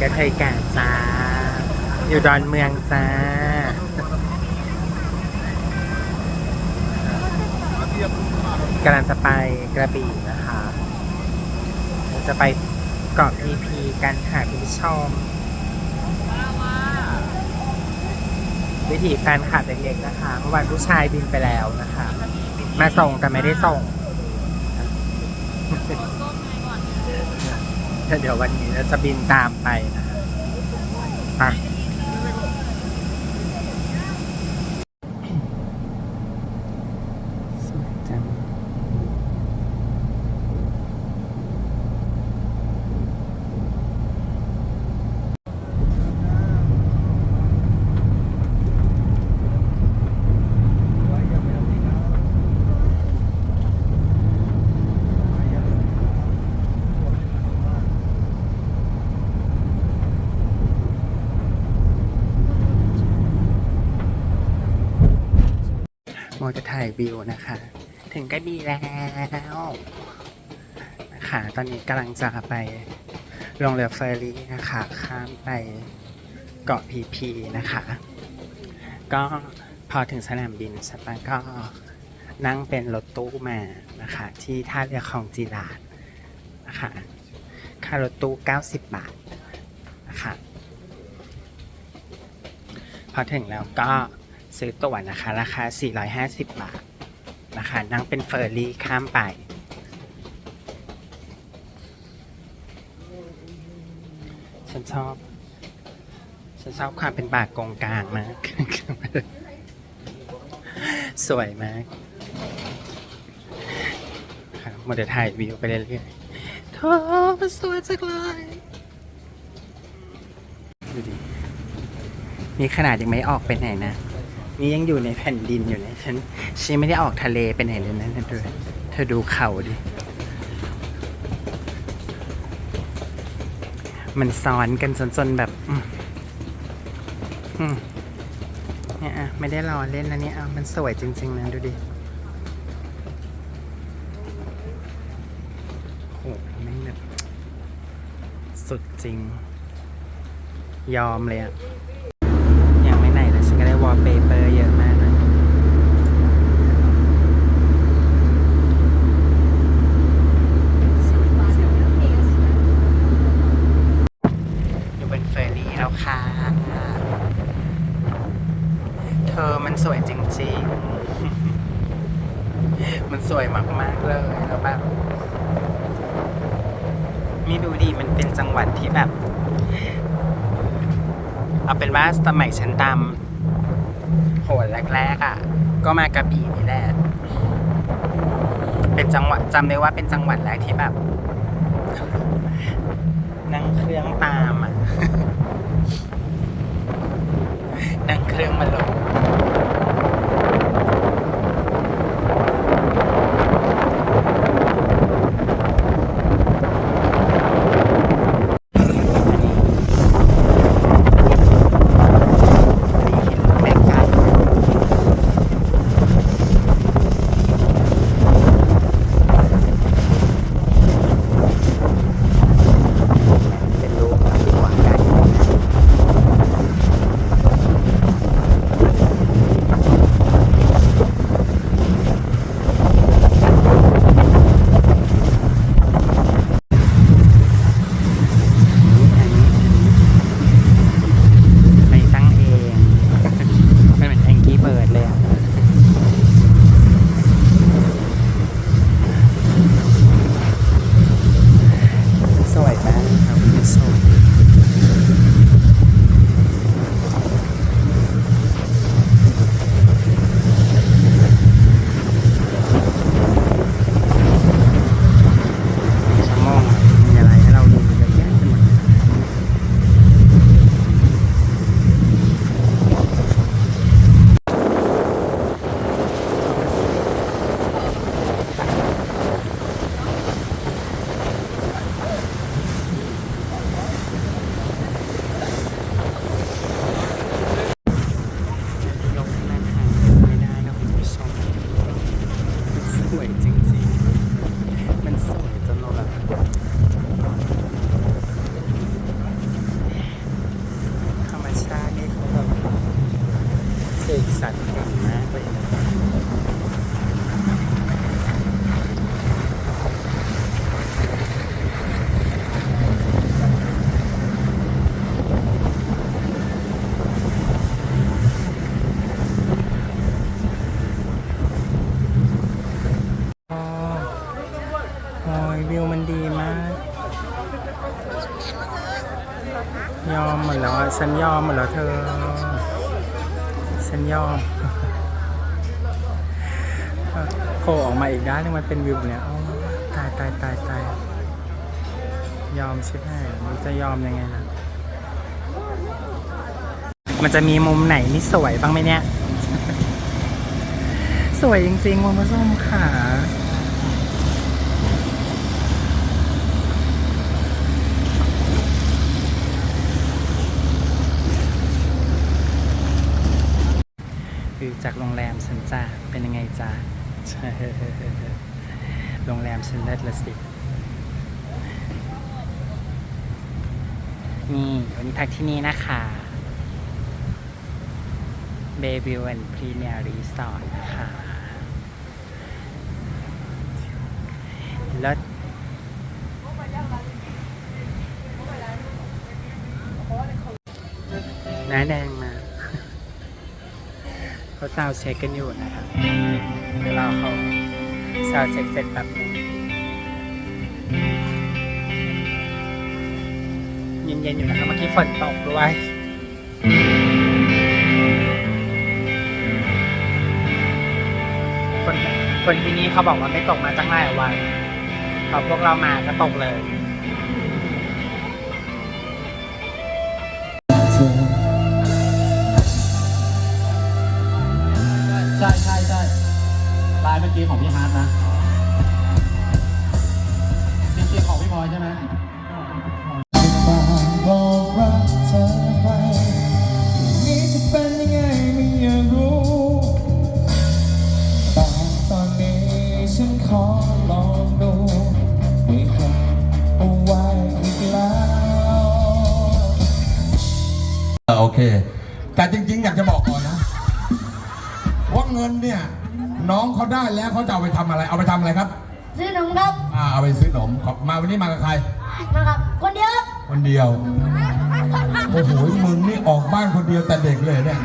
กระเทยกาจ้า อยู่ดอนเมืองจ้ากำลังจะไปกระบี่นะคะเราจะไปเกาะพีพีกันค่ะคุณผู้ชมวิถีแฟนคลับเด็กๆนะคะ เมื่อวานผู้ชายบินไปแล้วนะคะ มาส่งแต่ไม่ได้ส่ง เดี๋ยววันนี้เราจะบินตามไปนะฮะไปสวยจัง โมจะ ถ่ายวิวนะคะ ถึงกระบี่แล้วนะคะตอนนี้กำลังจะไปลงเรือเฟอร์รี่นะคะ ข้ามไปเกาะพีพีนะคะ ก็พอถึงสนามบินใช่ปะก็นั่งเป็นรถตู้มานะคะ ที่ท่าเรือคลองจีราดนะคะค่ารถตู้ 90 บาทนะคะ พอถึงแล้วก็ ซื้อตั๋วนะคะ ราคา 450 บาทนะคะนั่งเป็นเฟอร์รี่ข้ามไป ฉันชอบ ฉันชอบความเป็นปากกงกลางมาก สวยมากค่ะโมเดลถ่ายวิวไปเรื่อยๆเธอมันสวยจังเลยดูดินี่ขนาดยังไม่ออกไปไหนนะ นี่ยังอยู่ในแผ่นดินอยู่นะฉันฉันไม่ได้ออกทะเลไปไหนเลยนะเธอเธอดูเขาดิ มันซ้อนกันจนจนแบบอืมเนี่ยอะไม่ได้รอเล่นนะเนี่ยอะมันสวยจริง ๆนะดูดิโหแม่งแบบสุดจริง ยอมเลยอะ ยังไม่ไหนเลยฉัน ก็ได้วอลเปเปอร์เยอะมากนะอยู่บนเฟอร์รี่แล้วค่ะ เธอมันสวยจริงๆ มันสวยมากๆเลยแล้วแบบมีดูดีมันเป็นจังหวัดที่แบบ เอาเป็นว่าสมัยฉันตาม แรกๆอะ ก็มากระบี่นี่แหละ เป็นจังหวัดจำได้ว่าเป็นจังหวัดแรกที่แบบ นั่งเครื่องตามอะ นั่งเครื่องมาลง ฉันยอมหมดแล้วเธอฉันยอมโผล่ออกมาอีกด้านนึงมันเป็นวิวแบเนี้ยตายตายตายตายยอมใช่ไหมมันจะยอมยังไงล่ะ มันจะมีมุมไหนนี่สวยบ้างไหมเนี่ย สวยจริงๆคุณผู้ชมค่ะ จากโรงแรมฉันจ้าเป็นยังไงจ้าโรงแรมฉันเลิศละสิ นี่วันนี้พักที่นี่นะคะเบบิว and พรีเมียร์รีสอร์ทนะคะแล้วน้าแดงมา เขาซาวด์เช็คกันอยู่นะครับเดี๋ยวเราเขาซาวด์เช็คเสร็จแบบนึงเย็นๆอยู่นะครับเมื่อกี้ฝนตกด้วยคนคนที่นี่เขาบอกว่าไม่ตกมาตั้งหลายวันพอพวกเรามาก็ตกเลย แต่จริง ๆ อยากจะบอกก่อนนะว่าเงินเนี่ย น้องเขาได้แล้วเขาจะเอาไปทำอะไร เอาไปทำอะไรครับซื้อหนมครับอ่าเอาไปซื้อขนมขอบมาวันนี้มากับใคร มาครับ คนเดียวครับคนเดียว โอ้โหมึงนี่ออกบ้านคนเดียวแต่เด็กเลยเนี่ย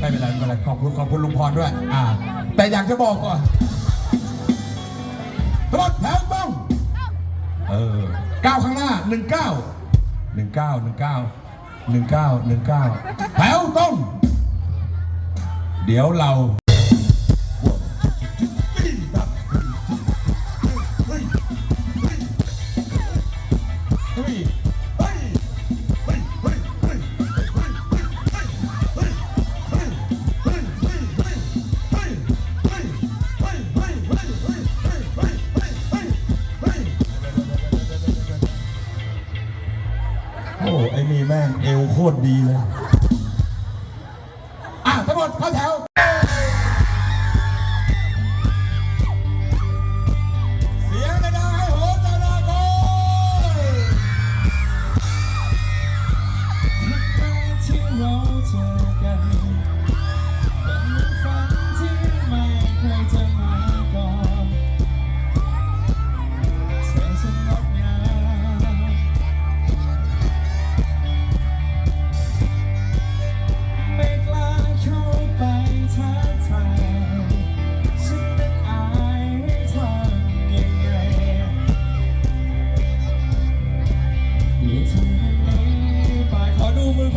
ไม่เป็นไรไม่เป็นไรขอบคุณขอบคุณลุงพรด้วย อ่า แต่อยากจะบอกก่อนทั้งหมดแถวต้อง เออก้าวข้างหน้าหนึ่งเก้าหนึ่งเก้าหนึ่งเก้า หนึ่งเก้าหนึ่งเก้าแถวต้อง เดี๋ยวเรา ตรดีเลย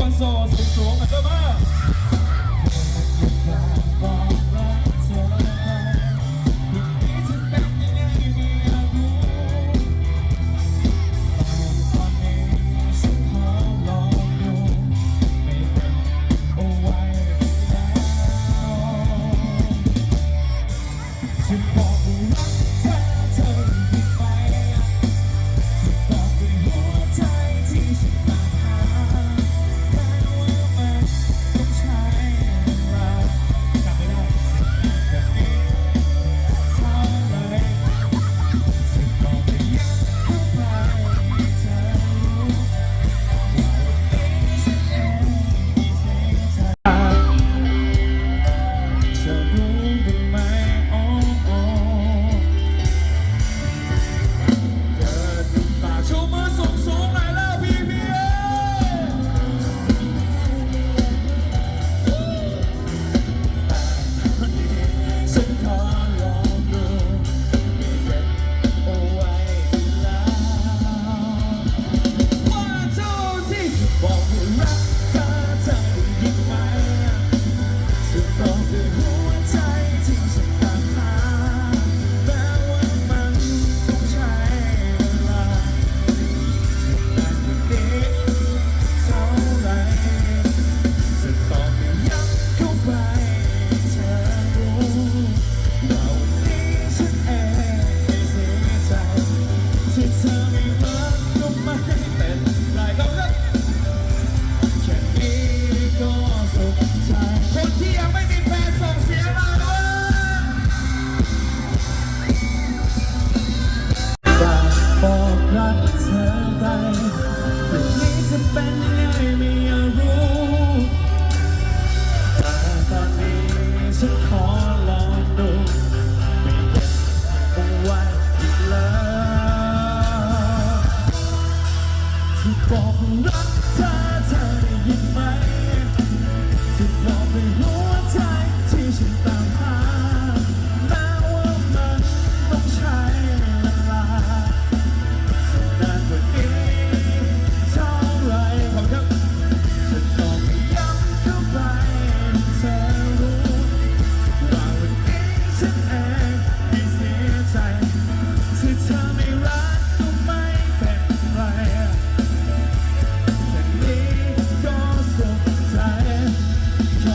คนโสดสูงๆกันด้วยมาอยากบอกรักเธอไปวัน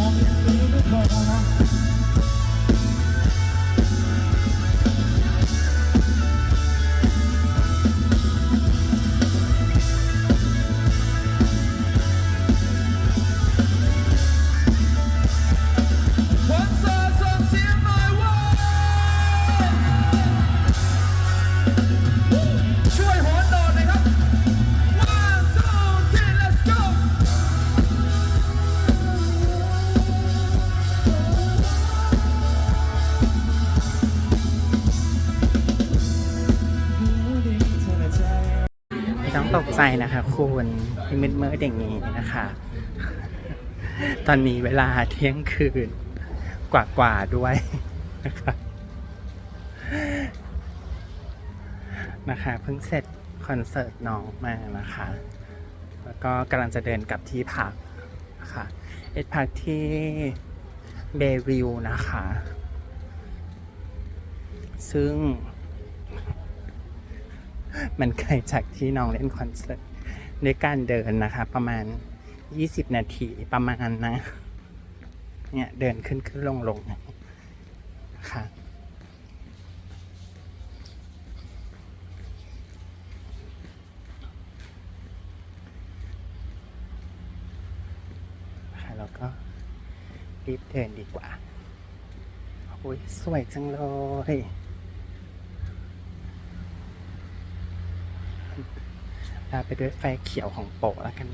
ชอบอย่างนี้ก็พอคน ใจนะคะคุณที่มืดมืดอย่างนี้นะคะ ตอนนี้เวลาเที่ยงคืน กว่าๆด้วยนะคะนะคะเพิ่งเสร็จคอนเสิร์ตน้องมานะคะ แล้วก็กำลังจะเดินกลับที่พักนะคะเอ็ดพักที่เบวิวนะคะ ซึ่ง มันไกลจากที่น้องเล่นคอนเสิร์ตด้วยการเดินนะคะ ประมาณ 20 นาทีประมาณนะ เนี่ยเดินขึ้นขึ้นลงลงนะคะค่ะแล้วก็รีบเดินดีกว่า โอ้ยสวยจังเลย ลาไปด้วยไฟเขียวของโปะแล้วกัน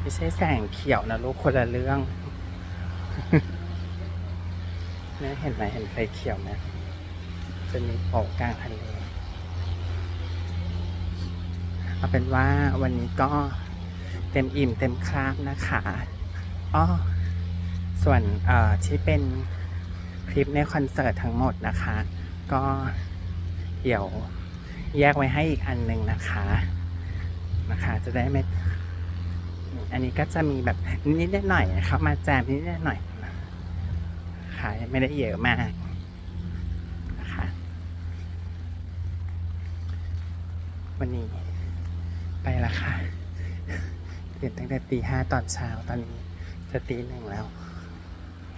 ไม่ใช่แสงเขียวนะลูกคนละเรื่องเนี่ยเห็นไหมเห็นไฟเขียวไหมจะมีโปะกลางทะเลเอาเป็นว่าวันนี้ก็เต็มอิ่มเต็มคราบนะคะอ้อส่วนเออที่เป็นคลิปในคอนเสิร์ตทั้งหมดนะคะ ก็เดี๋ยวแยกไว้ให้อีกอันหนึ่งนะคะ นะคะ จะได้ไม่ อันนี้ก็จะมีแบบนิดๆหน่อยเข้ามาแจมนิดๆหน่อยๆนะคะไม่ได้เยอะมากนะคะวันนี้ไปละค่ะตื่นตั้งแต่ตีห้าตอนเช้าตอนนี้จะตีหนึ่งแล้ว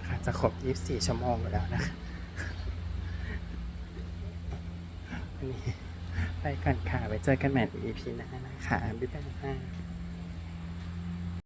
ค่ะจะครบ 24 ชั่วโมงอยู่แล้วนะคะวั นี้ไปก่อนค่ะไว้เจอกันใหม่ใน EP หน้านะคะ บ๊ายบายค่ะ